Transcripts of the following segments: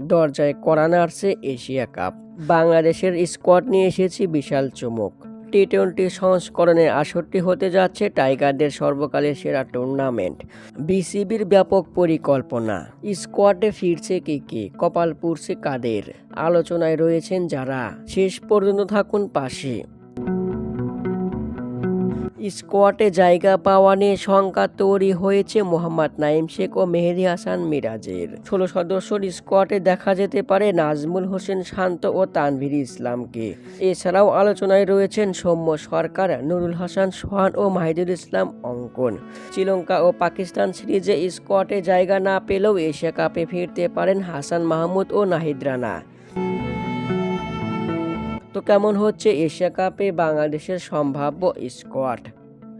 দরজায় কড়া নাড়ছে এশিয়া কাপ। বাংলাদেশের স্কোয়াড নিয়ে এসেছি বিশাল চমক। টি টোয়েন্টি সংস্করণে আসরটি হতে যাচ্ছে টাইগারদের সর্বকালের সেরা টুর্নামেন্ট। বিসিবির ব্যাপক পরিকল্পনা। স্কোয়াডে ফিরছে কে কে? কপাল পুড়ছে কাদের? আলোচনায় রয়েছেন যারা। শেষ পর্যন্ত থাকুন পাশে। স্কোয়াডে জায়গা পাওয়া নিয়ে শঙ্কা তৈরি হয়েছে মোহাম্মদ নাইম শেখ ও মেহেদি হাসান মিরাজের। ষোলো সদস্যর স্কোয়াটে দেখা যেতে পারে নাজমুল হোসেন শান্ত ও তানভীর ইসলামকে। এছাড়াও আলোচনায় রয়েছেন সৌম্য সরকার, নুরুল হাসান সোহান ও মাহিদুল ইসলাম অঙ্কন। শ্রীলঙ্কা ও পাকিস্তান সিরিজে স্কোয়াটে জায়গা না পেলেও এশিয়া কাপে ফিরতে পারেন হাসান মাহমুদ ও নাহিদ রানা। তো কেমন হচ্ছে এশিয়া কাপে বাংলাদেশের সম্ভাব্য স্কোয়াড?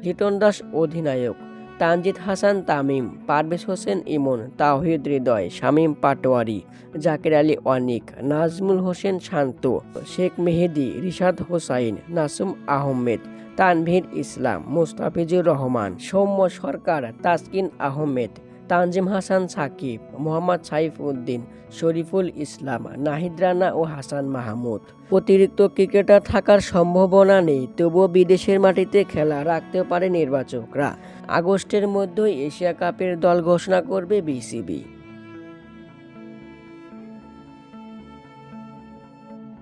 লিটন দাস অধিনায়ক, তানজিদ হাসান, তামিম, পারভেজ হোসেন, ইমন তাহিদ হৃদয়, শামীম পাটোয়ারি, জাকির আলী অনিক, নাজমুল হোসেন শান্ত, শেখ মেহেদি, রিশাদ হোসাইন, নাসুম আহমেদ, তানভীর ইসলাম, মুস্তাফিজুর রহমান, সৌম্য সরকার, তাসকিন আহমেদ তানজিম হাসান সাকিব, মোহাম্মদ সাইফ উদ্দিন শরীফুল ইসলাম, নাহিদ রানা ও হাসান মাহমুদ। অতিরিক্ত ক্রিকেটার থাকার সম্ভাবনা নেই, তবুও বিদেশের মাটিতে খেলা রাখতে পারে নির্বাচকরা। আগস্টের মধ্যেই এশিয়া কাপের দল ঘোষণা করবে বিসিবি।